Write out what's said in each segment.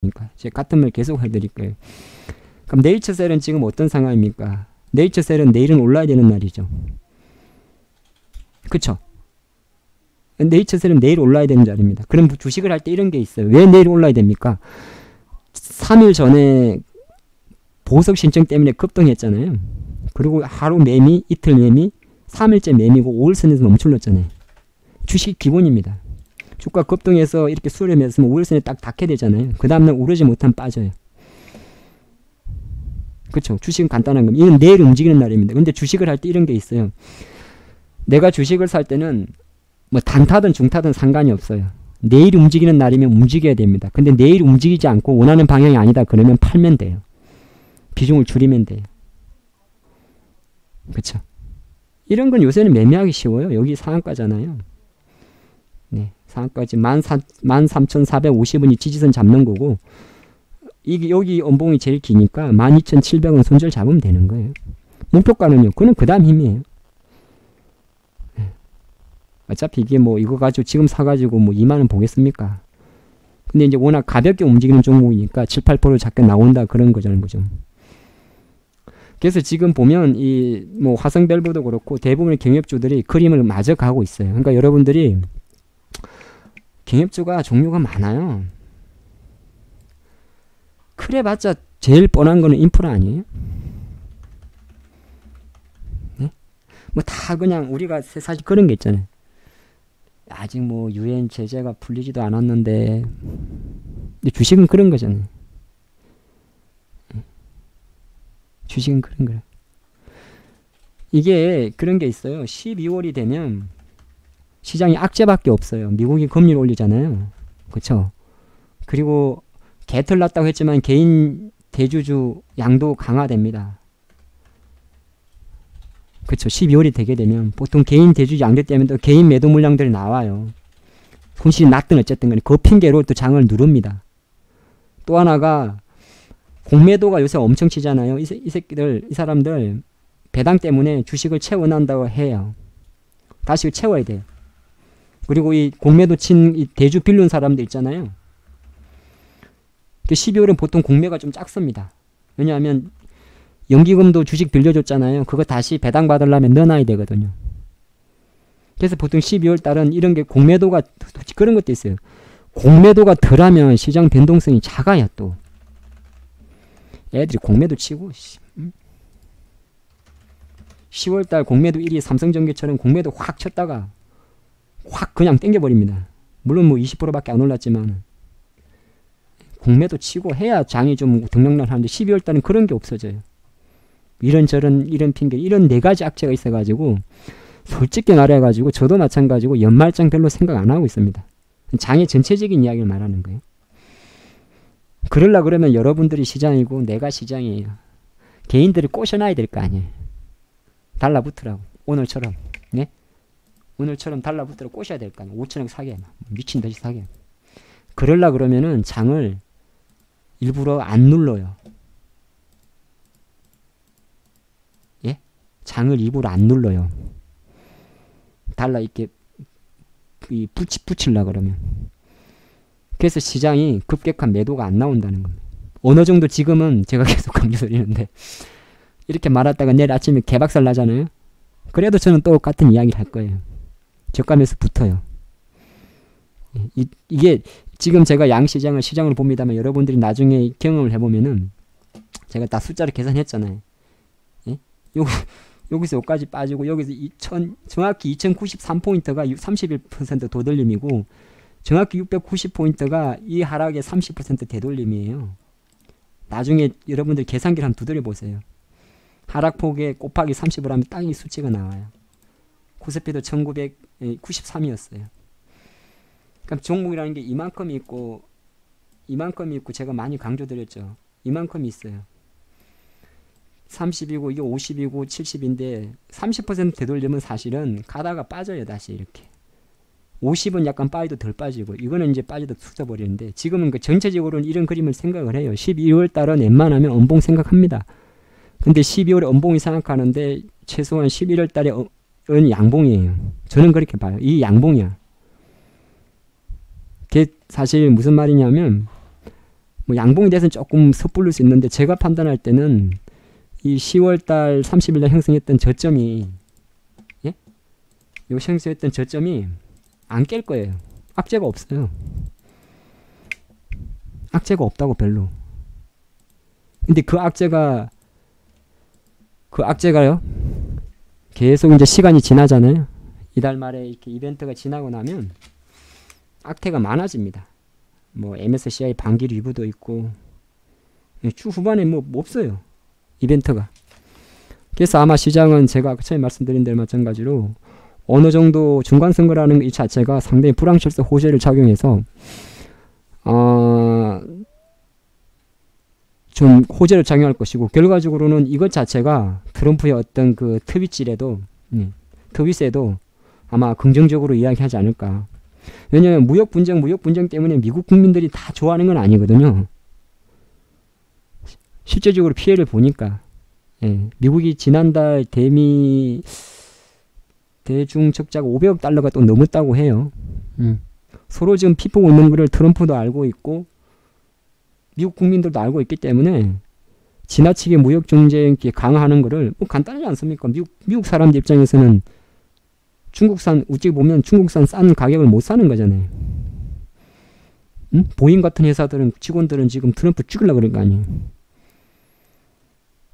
그러니까 제 같은 말 계속 해드릴 거예요. 그럼 네이처 셀은 지금 어떤 상황입니까? 네이처 셀은 내일은 올라야 되는 날이죠. 그쵸? 네이처 셀은 내일 올라야 되는 자리입니다. 그럼 주식을 할 때 이런 게 있어요. 왜 내일 올라야 됩니까? 3일 전에 보석 신청 때문에 급등했잖아요. 그리고 하루 매미, 이틀 매미, 3일째 매미고 5일 선에서 멈출렀잖아요. 주식 기본입니다. 주가 급등해서 이렇게 수렴했으면 5일선에 딱 닿게 되잖아요. 그 다음날 오르지 못하면 빠져요. 그렇죠. 주식은 간단한 겁니다. 이건 내일 움직이는 날입니다. 근데 주식을 할 때 이런 게 있어요. 내가 주식을 살 때는 뭐 단타든 중타든 상관이 없어요. 내일 움직이는 날이면 움직여야 됩니다. 근데 내일 움직이지 않고 원하는 방향이 아니다 그러면 팔면 돼요. 비중을 줄이면 돼요. 그렇죠. 이런 건 요새는 매매하기 쉬워요. 여기 상한가잖아요. 네, 상한가지 13,450원이 지지선 잡는 거고 이게 여기 연봉이 제일 기니까 12,700원 손절 잡으면 되는 거예요. 목표가는요. 그는 그 다음 힘이에요. 네. 어차피 이게 뭐 이거 가지고 지금 사가지고 뭐 2만원 보겠습니까? 근데 이제 워낙 가볍게 움직이는 종목이니까 7, 8% 작게 나온다 그런 거잖아요. 그죠? 그래서 지금 보면 이 뭐 화성밸브도 그렇고 대부분의 경협주들이 그림을 마저 가고 있어요. 그러니까 여러분들이 경협주가 종류가 많아요. 그래봤자 제일 뻔한 거는 인프라 아니에요? 네? 뭐 다 그냥 우리가 사실 그런 게 있잖아요. 아직 뭐 유엔 제재가 풀리지도 않았는데 주식은 그런 거잖아요. 네? 주식은 그런 거예요. 이게 그런 게 있어요. 12월이 되면 시장이 악재밖에 없어요. 미국이 금리를 올리잖아요. 그렇죠? 그리고 개털 났다고 했지만 개인 대주주 양도 강화됩니다. 그렇죠. 12월이 되게 되면 보통 개인 대주주 양대 때문에 또 개인 매도 물량들이 나와요. 손실이 났든 어쨌든 간에 그 핑계로 또 장을 누릅니다. 또 하나가 공매도가 요새 엄청 치잖아요. 이, 이 새끼들, 이 사람들 배당 때문에 주식을 채워난다고 해요. 다시 채워야 돼요. 그리고 이 공매도 친 대주 빌린 사람들 있잖아요. 12월은 보통 공매가 좀 작습니다. 왜냐하면 연기금도 주식 빌려줬잖아요. 그거 다시 배당 받으려면 넣어놔야 되거든요. 그래서 보통 12월 달은 이런 게 공매도가 그런 것도 있어요. 공매도가 덜하면 시장 변동성이 작아요 또. 애들이 공매도 치고 10월 달 공매도 1위 삼성전기처럼 공매도 확 쳤다가 확 그냥 땡겨버립니다. 물론 뭐 20%밖에 안 올랐지만 공매도 치고 해야 장이 좀 등락날 하는데 12월 달은 그런 게 없어져요. 이런저런 이런 핑계 이런 네 가지 악재가 있어가지고 솔직히 말해가지고 저도 마찬가지고 연말장 별로 생각 안 하고 있습니다. 장의 전체적인 이야기를 말하는 거예요. 그럴라 그러면 여러분들이 시장이고 내가 시장이에요. 개인들이 꼬셔놔야 될 거 아니에요. 달라붙으라고 오늘처럼 네? 오늘처럼 달라붙으라 꼬셔야 될 거 아니에요. 5천억 사게 미친 듯이 사게. 그럴라 그러면은 장을 일부러 안 눌러요. 예? 장을 일부러 안 눌러요. 달라 이렇게 이 붙이 붙일라 그러면. 그래서 시장이 급격한 매도가 안 나온다는 겁니다. 어느 정도 지금은 제가 계속 강조드리는데 이렇게 말았다가 내일 아침에 개박살 나잖아요. 그래도 저는 똑같은 이야기를 할 거예요. 저감에서 붙어요. 예, 이, 이게 지금 제가 양시장을 시장으로 봅니다만 여러분들이 나중에 경험을 해보면은 제가 다 숫자를 계산했잖아요. 예? 요, 여기서 여기까지 빠지고 여기서 2000, 정확히 2093포인트가 31% 도돌림이고 정확히 690포인트가 이 하락의 30% 되돌림이에요. 나중에 여러분들 계산기를 한번 두드려 보세요. 하락폭에 곱하기 30을 하면 딱 이 수치가 나와요. 코스피도 1993이었어요. 그럼 종목이라는 게 이만큼 있고 이만큼 있고 제가 많이 강조드렸죠. 이만큼 있어요. 30이고 이게 50이고 70인데 30% 되돌리면 사실은 가다가 빠져요 다시 이렇게 50은 약간 빠져도 덜 빠지고 이거는 이제 빠져도 툭 버리는데 지금은 그 전체적으로는 이런 그림을 생각을 해요 12월 달은 웬만하면 엄봉 생각합니다 근데 12월에 엄봉이 생각하는데 최소한 11월 달에 은 양봉이에요 저는 그렇게 봐요 이 양봉이야 그게 사실 무슨 말이냐면 뭐 양봉에 대해서는 조금 섣불릴 수 있는데 제가 판단할 때는 이 10월달 30일날 형성했던 저점이 예? 요 형성했던 저점이 안 깰 거예요. 악재가 없어요. 악재가 없다고 별로. 근데 그 악재가 그 악재가요. 계속 이제 시간이 지나잖아요. 이달 말에 이렇게 이벤트가 지나고 나면 악태가 많아집니다. 뭐 MSCI 반기 리뷰도 있고 주 후반에 뭐 없어요. 이벤트가. 그래서 아마 시장은 제가 처음에 말씀드린 대로 마찬가지로 어느 정도 중간 선거라는 이 자체가 상당히 불황철수 호재를 작용해서 어, 좀 호재를 작용할 것이고 결과적으로는 이것 자체가 트럼프의 어떤 그 트윗질에도 음, 트윗에도 아마 긍정적으로 이야기하지 않을까. 왜냐하면 무역 분쟁, 무역 분쟁 때문에 미국 국민들이 다 좋아하는 건 아니거든요. 실제적으로 피해를 보니까 예, 미국이 지난달 대미 대중 적자가 500억 달러가 또 넘었다고 해요. 음. 서로 지금 피폭 오는 거를 트럼프도 알고 있고 미국 국민들도 알고 있기 때문에 지나치게 무역 경쟁 강화하는 거를 뭐 간단하지 않습니까? 미국 미국 사람들 입장에서는 중국산 우찌 보면 중국산 싼 가격을 못 사는 거잖아요. 응? 보잉 같은 회사들은 직원들은 지금 트럼프 죽이려고 그런 거 아니에요.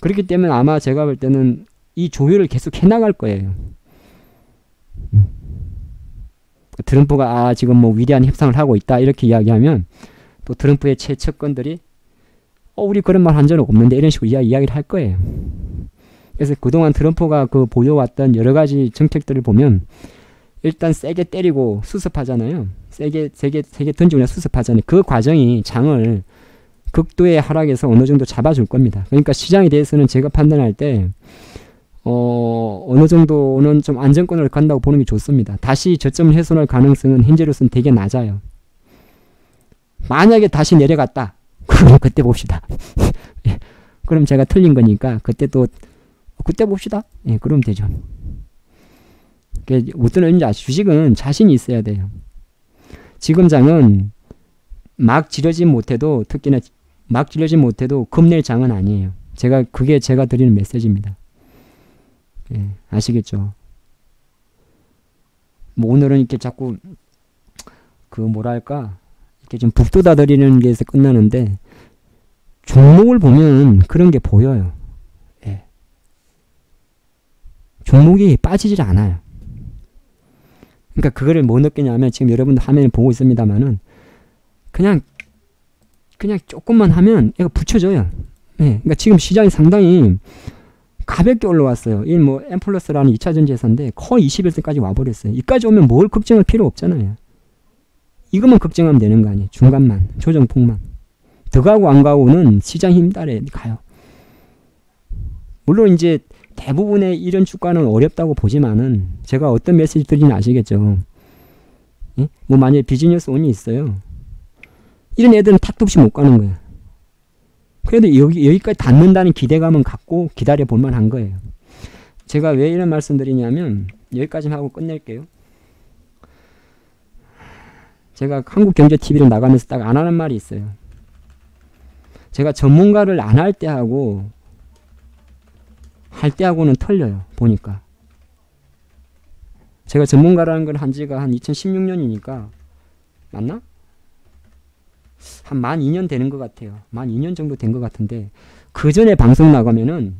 그렇기 때문에 아마 제가 볼 때는 이 조율을 계속 해나갈 거예요. 트럼프가 아 지금 뭐 위대한 협상을 하고 있다 이렇게 이야기하면 또 트럼프의 최측근들이 어 우리 그런 말 한 적은 없는데 이런 식으로 이야, 이야기를 할 거예요. 그래서 그동안 트럼프가 그 보여왔던 여러 가지 정책들을 보면 일단 세게 때리고 수습하잖아요. 세게 세게 세게 던지고 수습하잖아요. 그 과정이 장을 극도의 하락에서 어느 정도 잡아줄 겁니다. 그러니까 시장에 대해서는 제가 판단할 때 어, 어느 정도는 좀 안정권을 간다고 보는 게 좋습니다. 다시 저점 훼손할 가능성은 현재로서는 되게 낮아요. 만약에 다시 내려갔다. 그럼 그때 봅시다. 예, 그럼 제가 틀린 거니까 그때 또 그때 봅시다. 예, 그럼 되죠. 어떤 의미인지 주식은 자신이 있어야 돼요. 지금 장은 막 지려지 못해도 특히나 막 지려지 못해도 급낼 장은 아니에요. 제가 그게 제가 드리는 메시지입니다. 예, 아시겠죠? 뭐 오늘은 이렇게 자꾸 그 뭐랄까 이렇게 좀 북돋아드리는 게에서 끝나는데 종목을 보면 그런 게 보여요. 예. 종목이 빠지질 않아요. 그러니까 그거를 뭐 느끼냐면 지금 여러분도 화면을 보고 있습니다만은 그냥 그냥 조금만 하면 얘가 붙여져요. 예. 그러니까 지금 시장이 상당히 가볍게 올라왔어요. 이뭐 M 플러스라는 2차 전지회사인데 거의 21세까지 와버렸어요. 이까지 오면 뭘 걱정할 필요 없잖아요. 이것만 걱정하면 되는 거 아니에요. 중간만, 조정폭만. 더 가고 안 가고는 시장 힘 따라 가요. 물론 이제 대부분의 이런 주가는 어렵다고 보지만은 제가 어떤 메시지 드리는 아시겠죠. 예? 뭐 만약에 비즈니스 온이 있어요. 이런 애들은 탁도 없이 못 가는 거예요. 그래도 여기, 여기까지 닿는다는 기대감은 갖고 기다려 볼 만 한 거예요. 제가 왜 이런 말씀 드리냐면 여기까지 하고 끝낼게요. 제가 한국경제TV를 나가면서 딱 안 하는 말이 있어요. 제가 전문가를 안 할 때하고 할 때하고는 틀려요. 보니까. 제가 전문가라는 걸 한 지가 한 2016년이니까 맞나? 한 만 2년 되는 것 같아요. 만 2년 정도 된 것 같은데 그 전에 방송 나가면은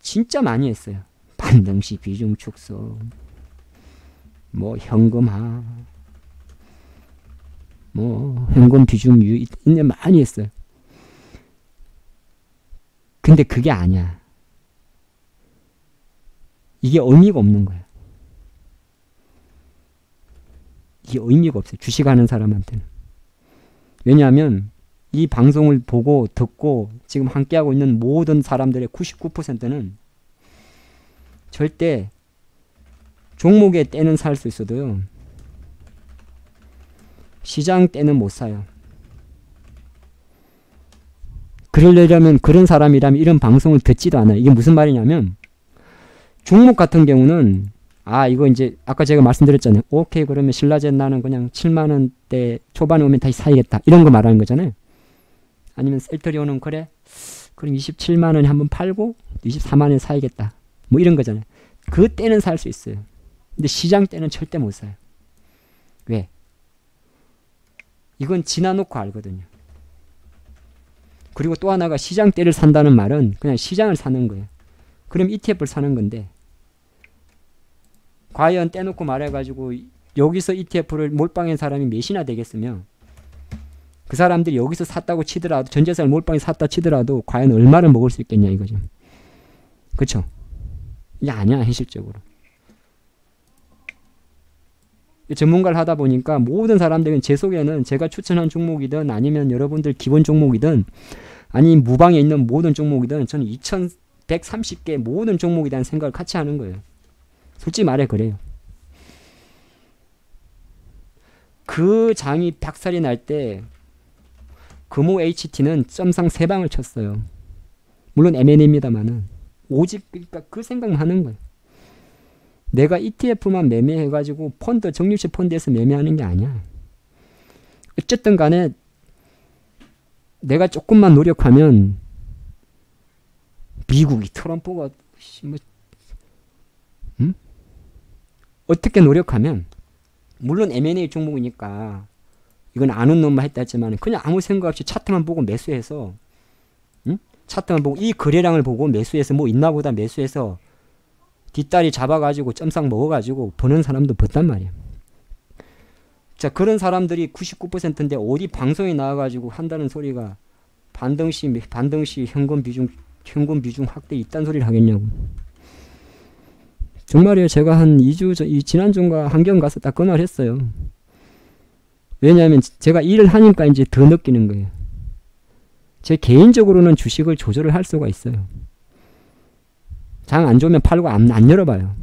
진짜 많이 했어요. 반등시 비중 축소, 뭐 현금화, 뭐 현금 비중 유입 많이 했어요. 근데 그게 아니야. 이게 의미가 없는 거야. 이게 의미가 없어요. 주식하는 사람한테는. 왜냐하면 이 방송을 보고 듣고 지금 함께하고 있는 모든 사람들의 99%는 절대 종목의 때는 살 수 있어도요. 시장 때는 못 사요. 그러려면 그런 사람이라면 이런 방송을 듣지도 않아요. 이게 무슨 말이냐면 종목 같은 경우는 아 이거 이제 아까 제가 말씀드렸잖아요. 오케이 그러면 신라젠 나는 그냥 7만 원대 초반에 오면 다시 사야겠다. 이런 거 말하는 거잖아요. 아니면 셀트리온은 그래 그럼 27만 원에 한번 팔고 24만 원에 사야겠다 뭐 이런 거잖아요 그때는 살 수 있어요 근데 시장 때는 절대 못 사요 왜? 이건 지나놓고 알거든요 그리고 또 하나가 시장 때를 산다는 말은 그냥 시장을 사는 거예요 그럼 ETF를 사는 건데 과연 떼놓고 말해가지고 여기서 ETF를 몰빵한 사람이 몇이나 되겠으며 그 사람들이 여기서 샀다고 치더라도 전재산을 몰빵해 샀다 치더라도 과연 얼마를 먹을 수 있겠냐 이거죠. 그쵸? 이게 아니야 현실적으로. 전문가를 하다 보니까 모든 사람들은 제 속에는 제가 추천한 종목이든 아니면 여러분들 기본 종목이든 아니 무방에 있는 모든 종목이든 저는 2130개 모든 종목에 대한 생각을 같이 하는 거예요. 솔직히 말해 그래요. 그 장이 박살이 날 때 금호 HT는 점상 세 방을 쳤어요. 물론 M&A입니다만은 오직 그러니까 그 생각만 하는 거예요. 내가 ETF만 매매해가지고 펀드 적립식 펀드에서 매매하는 게 아니야. 어쨌든 간에 내가 조금만 노력하면 미국이 트럼프가 뭐 음? 어떻게 노력하면 물론 M&A 종목이니까 이건 아는 놈만 했다 했지만 그냥 아무 생각 없이 차트만 보고 매수해서 응? 차트만 보고 이 거래량을 보고 매수해서 뭐 있나 보다 매수해서 뒷다리 잡아가지고 점상 먹어가지고 버는 사람도 벗단 말이야. 자 그런 사람들이 99%인데 어디 방송에 나와가지고 한다는 소리가 반등시 반등시 현금 비중 현금 비중 확대 있단 소리를 하겠냐고. 정말이에요. 제가 한 2주 전, 지난주인가 한경 가서 딱 그 말 했어요. 왜냐하면 제가 일을 하니까 이제 더 느끼는 거예요. 제 개인적으로는 주식을 조절을 할 수가 있어요. 장 안 좋으면 팔고 안, 안 열어봐요.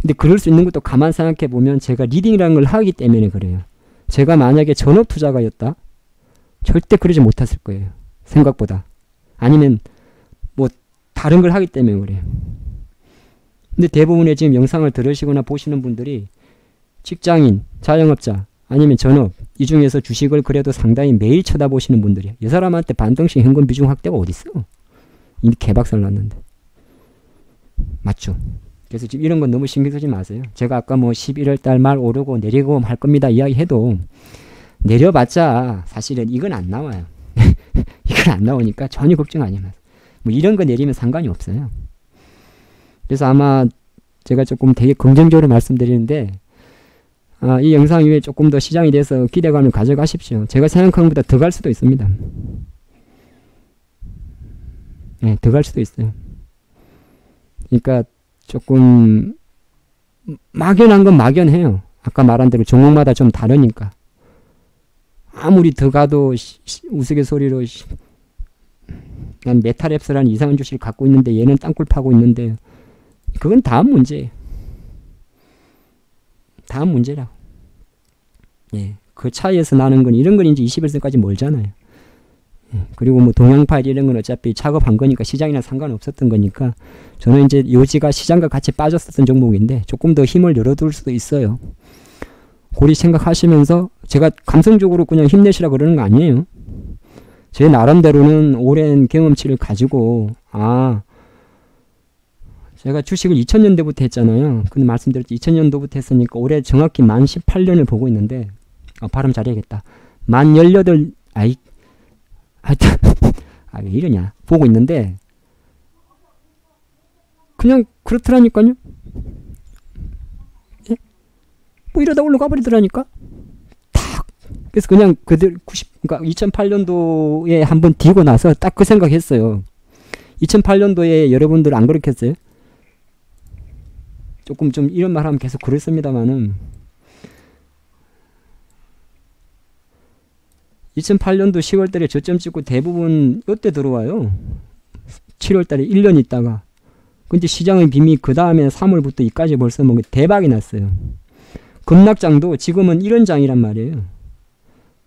근데 그럴 수 있는 것도 가만 생각해 보면 제가 리딩이라는 걸 하기 때문에 그래요. 제가 만약에 전업 투자가였다? 절대 그러지 못했을 거예요. 생각보다. 아니면 뭐 다른 걸 하기 때문에 그래요. 근데 대부분의 지금 영상을 들으시거나 보시는 분들이 직장인, 자영업자, 아니면 전업 이 중에서 주식을 그래도 상당히 매일 쳐다보시는 분들이야. 이 사람한테 반등식 현금 비중 확대가 어딨어? 이미 개박살 났는데. 맞죠? 그래서 지금 이런 건 너무 신경 쓰지 마세요. 제가 아까 뭐 11월 달 말 오르고 내리고 할 겁니다 이야기해도 내려봤자 사실은 이건 안 나와요. 이건 안 나오니까 전혀 걱정 아니면 뭐 이런 거 내리면 상관이 없어요. 그래서 아마 제가 조금 되게 긍정적으로 말씀드리는데 아, 이 영상 이후에 조금 더 시장에 대해서 기대감을 가져가십시오. 제가 생각한 것보다 더 갈 수도 있습니다. 네, 더 갈 수도 있어요. 그러니까 조금 막연한 건 막연해요. 아까 말한 대로 종목마다 좀 다르니까. 아무리 더 가도 우스갯소리로 난 메타랩스라는 이상한 주식을 갖고 있는데 얘는 땅굴 파고 있는데 그건 다음 문제예요. 다음 문제라. 예. 그 차이에서 나는 건 이런 건 이제 21세까지 멀잖아요. 예. 그리고 뭐 동양 파일 이런 건 어차피 작업한 거니까 시장이나 상관없었던 거니까 저는 이제 요지가 시장과 같이 빠졌었던 종목인데 조금 더 힘을 열어둘 수도 있어요. 고리 생각하시면서 제가 감성적으로 그냥 힘내시라 그러는 거 아니에요. 제 나름대로는 오랜 경험치를 가지고 아 제가 주식을 2000년대부터 했잖아요. 근데 말씀드렸죠. 2000년도부터 했으니까 올해 정확히 만 18년을 보고 있는데 어, 발음 잘해야겠다. 만 18, 아이 하여튼 아, 왜 이러냐. 보고 있는데 그냥 그렇더라니까요. 예? 뭐 이러다 올라가 버리더라니까. 탁. 그래서 그냥 그들 90 그러니까 2008년도에 한번 뒤고 나서 딱 그 생각했어요. 2008년도에 여러분들 안 그렇겠어요? 조금 좀 이런 말 하면 계속 그랬습니다만은 2008년도 10월 달에 저점 찍고 대부분 이때 들어와요. 7월 달에 1년 있다가 근데 시장의 빔이 그 다음에 3월부터 이까지 벌써 뭐 대박이 났어요. 급락장도 지금은 이런 장이란 말이에요.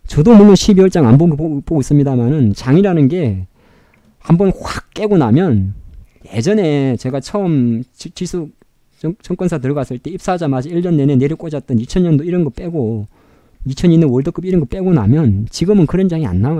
저도 물론 12월 장 안 보고, 보고 있습니다만은 장이라는 게 한번 확 깨고 나면 예전에 제가 처음 지, 지수 정 권사 들어갔을 때 입사하자마자 1년 내내 내려 꽂았던 2000년도 이런 거 빼고 2002년 월드컵 이런 거 빼고 나면 지금은 그런 장이 안 나와요.